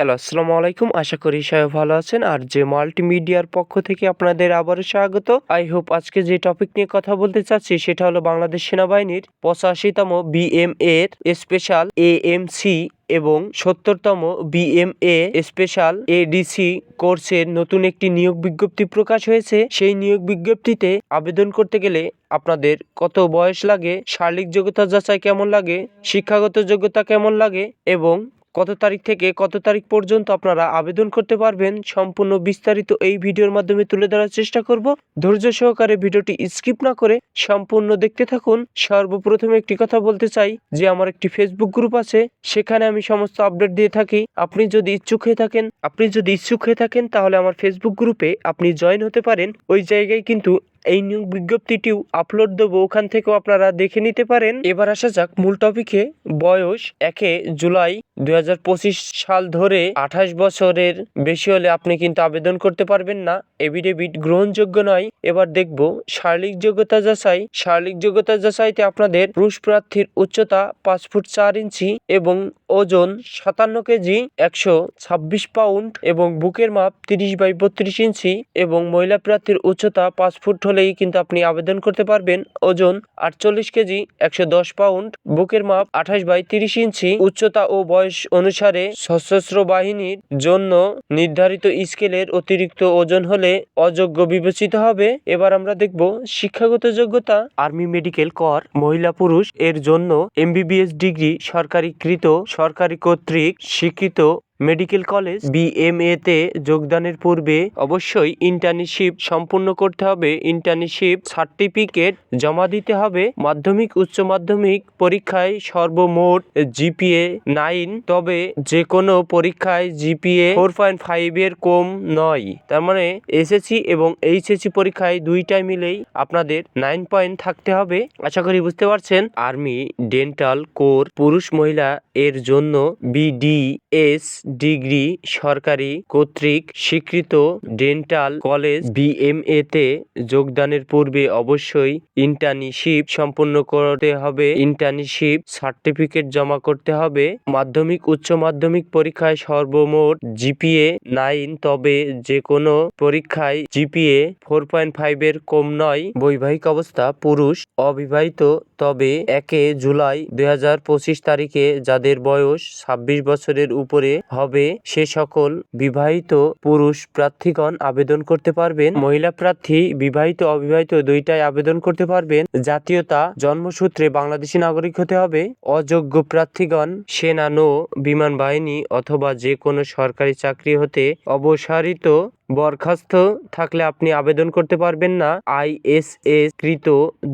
Hello, আসসালামু আলাইকুম। আশা করি সবাই ভালো আছেন। আর যে মাল্টিমিডিয়ার পক্ষ থেকে আপনাদের আবারও স্বাগত। আই হোপ আজকে যে টপিক নিয়ে কথা বলতে চাচ্ছি, সেটা হলো বাংলাদেশ সেনাবাহিনীর পঁচাশিতম বিএম এর স্পেশাল এএমসি এবং সত্তরতম বিএমএ স্পেশাল এডিসি কোর্সের নতুন একটি নিয়োগ বিজ্ঞপ্তি প্রকাশ হয়েছে। সেই নিয়োগ বিজ্ঞপ্তিতে আবেদন করতে গেলে আপনাদের কত বয়স লাগে, শারীরিক যোগ্যতা যাচাই কেমন লাগে, শিক্ষাগত যোগ্যতা কেমন লাগে এবং কত তারিখ থেকে কত তারিখ পর্যন্ত আপনারা আবেদন করতে পারবেন, সম্পূর্ণ বিস্তারিত এই ভিডিওর মাধ্যমে তুলে ধরার চেষ্টা করব। ধৈর্য সহকারে ভিডিওটি স্কিপ না করে সম্পূর্ণ দেখতে থাকুন। সর্বপ্রথমে একটি কথা বলতে চাই, যে আমার একটি ফেসবুক গ্রুপ আছে, সেখানে আমি সমস্ত আপডেট দিয়ে থাকি। আপনি যদি ইচ্ছুক হয়ে থাকেন, আপনি যদি ইচ্ছুক হয়ে থাকেন, তাহলে আমার ফেসবুক গ্রুপে আপনি জয়েন হতে পারেন। ওই জায়গায় কিন্তু এই নিয়োগ বিজ্ঞপ্তিটিও আপলোড দেবো, ওখান থেকেও আপনারা দেখে নিতে পারেন। এবার আসা যাক মূল টপিকে বয়স একে জুলাই। দুই হাজার পঁচিশ সাল ধরে আঠাশ বছরের বেশি হলে আপনি কিন্তু আবেদন করতে পারবেন না। এভিডেভিট গ্রহণযোগ্য নয়। এবার দেখব শারীরিক যোগ্যতা যাচাই। শারীরিক যোগ্যতা যাচাইতে আপনাদের পুরুষ প্রার্থীর উচ্চতা পাঁচ ফুট চার ইঞ্চি এবং ওজন সাতান্ন কেজি, একশো ছাব্বিশ পাউন্ড এবং বুকের মাপ তিরিশ বাই বত্রিশ ইঞ্চি এবং মহিলা প্রার্থীর উচ্চতা পাঁচ ফুট হলেই কিন্তু আপনি আবেদন করতে পারবেন। ওজন আটচল্লিশ কেজি, একশো দশ পাউন্ড, বুকের মাপ আঠাশ বাই তিরিশ ইঞ্চি, উচ্চতা ও বয়স অনুসারে সশস্ত্র বাহিনীর জন্য নির্ধারিত স্কেলের অতিরিক্ত ওজন হলে অযোগ্য বিবেচিত হবে। এবার আমরা দেখব শিক্ষাগত যোগ্যতা। আর্মি মেডিকেল কর, মহিলা পুরুষ এর জন্য এমবিবিএস ডিগ্রি সরকারিকৃত, সরকারি কর্তৃক স্বীকৃত মেডিকেল কলেজ বিএমএ তে যোগদানের পূর্বে অবশ্যই ইন্টার্নশিপ সম্পূর্ণ করতে হবে। ইন্টার্নশিপ সার্টিফিকেট জমা দিতে হবে। মাধ্যমিক, উচ্চ মাধ্যমিক পরীক্ষায় সর্বমোট জিপিএ নাইন তবে যে কোনো পরীক্ষায় জিপিএ ফোর পয়েন্ট ফাইভ এর কম নয়। তার মানে এসএসসি এবং এইচএসসি পরীক্ষায় দুইটাই মিলেই আপনাদের নাইন পয়েন্ট থাকতে হবে। আশা করি বুঝতে পারছেন আর্মি ডেন্টাল কোর পুরুষ, মহিলা এর জন্য বিডিএস ডিগ্রি সরকারি কর্তৃক স্বীকৃত ডেন্টাল কলেজ বিএমএ তে যোগদানের পূর্বে অবশ্যই ইন্টার্নশিপ সম্পন্ন করতে হবে। ইন্টার্নশিপ সার্টিফিকেট জমা করতে হবে। মাধ্যমিক, উচ্চ মাধ্যমিক পরীক্ষায় সর্বমোট জিপিএ নাইন, তবে যে কোনো পরীক্ষায় জিপিএ ফোর পয়েন্ট ফাইভ এর কম নয়। বৈবাহিক অবস্থা পুরুষ অবিবাহিত, তবে একে জুলাই দু হাজার পঁচিশ তারিখে যাদের বয়স ছাব্বিশ বছরের উপরে হবে, সে সকল বিবাহিত পুরুষ প্রার্থীগণ আবেদন করতে পারবেন। মহিলা প্রার্থী, বিবাহিত, অবিবাহিত দুইটাই আবেদন করতে পারবেন। জাতীয়তা জন্মসূত্রে বাংলাদেশি নাগরিক হতে হবে। অযোগ্য প্রার্থীগণ, সেনা, নৌ, বিমান বাহিনী অথবা যে কোনো সরকারি চাকরি হতে অবসারিত বরখাস্ত থাকলে আপনি আবেদন করতে পারবেন না। আইএসএস কৃত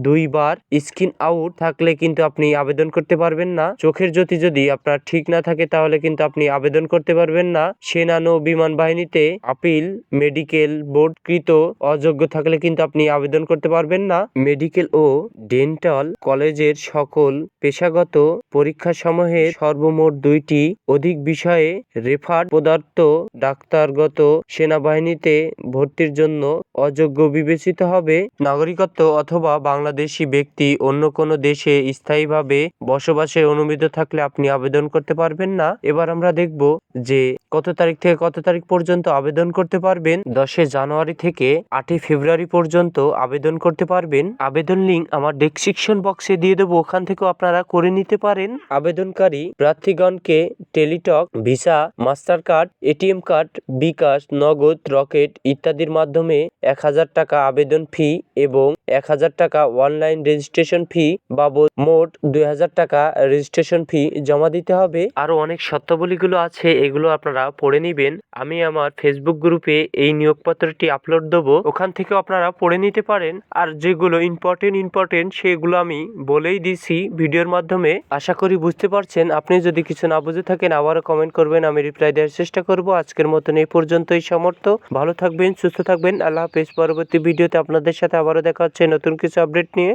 দুইবার স্কিন আউট থাকলে কিন্তু আপনি আবেদন করতে পারবেন না। চোখের জ্যোতি যদি আপনার ঠিক না থাকে তাহলে কিন্তু আপনি আবেদন করতে পারবেন না। সেনা নৌ বিমান বাহিনীতে আপিল, মেডিকেল বোর্ড কৃত অযোগ্য থাকলে কিন্তু আপনি আবেদন করতে পারবেন না। মেডিকেল ও ডেন্টাল কলেজের সকল পেশাগত পরীক্ষা সমূহের সর্বমোট দুইটি অধিক বিষয়ে রেফার পদার্থ ডাক্তারগত সেনাবাহিনীতে ভর্তির জন্য অযোগ্য বিবেচিত হবে নাগরিকত্ব অথবা বাংলাদেশি ব্যক্তি অন্য কোনো দেশে স্থায়ীভাবে বসবাসে অনুমোদিত থাকলে আপনি আবেদন করতে পারবেন না। এবার আমরা দেখব যে কত তারিখ থেকে কত তারিখ পর্যন্ত আবেদন করতে পারবেন। দশে জানুয়ারি থেকে আটই ফেব্রুয়ারি পর্যন্ত আবেদন করতে পারবেন। আবেদন লিঙ্ক আমার ডেসক্রিপশন বক্সে দিয়ে দেবো, ওখান থেকেও আপনারা করে নিতে পারেন। আবেদনকারী প্রার্থীগণকে Teletalk, Visa, Mastercard, ATM card, bKash, Nagad Rocket ইত্যাদির মাধ্যমে এক হাজার টাকা আবেদন ফি এবং এক হাজার টাকা অনলাইন রেজিস্ট্রেশন ফি বাবদ মোট দুই হাজার টাকা রেজিস্ট্রেশন ফি জমা দিতে হবে। আরও অনেক শর্তাবলীগুলো আছে, এগুলো আপনারা পড়ে নিবেন। আমি আমার ফেসবুক গ্রুপে এই নিয়োগপত্রটি আপলোড দেবো। ওখান থেকে আপনারা পড়ে নিতে পারেন। আর যেগুলো ইম্পর্টেন্ট ইম্পর্টেন্ট সেগুলো আমি বলেই দিছি ভিডিওর মাধ্যমে। আশা করি বুঝতে পারছেন। আপনি যদি কিছু না বুঝে থাকেন, আবারও কমেন্ট করবেন। আমি রিপ্লাই দেওয়ার চেষ্টা করব। আজকের মতন এই পর্যন্তই। সমর্থ। ভালো থাকবেন, সুস্থ থাকবেন। আল্লাহ হাফেজ। পরবর্তী ভিডিওতে আপনাদের সাথে আবারও দেখা হচ্ছে নতুন কিছু আপডেট নিয়ে।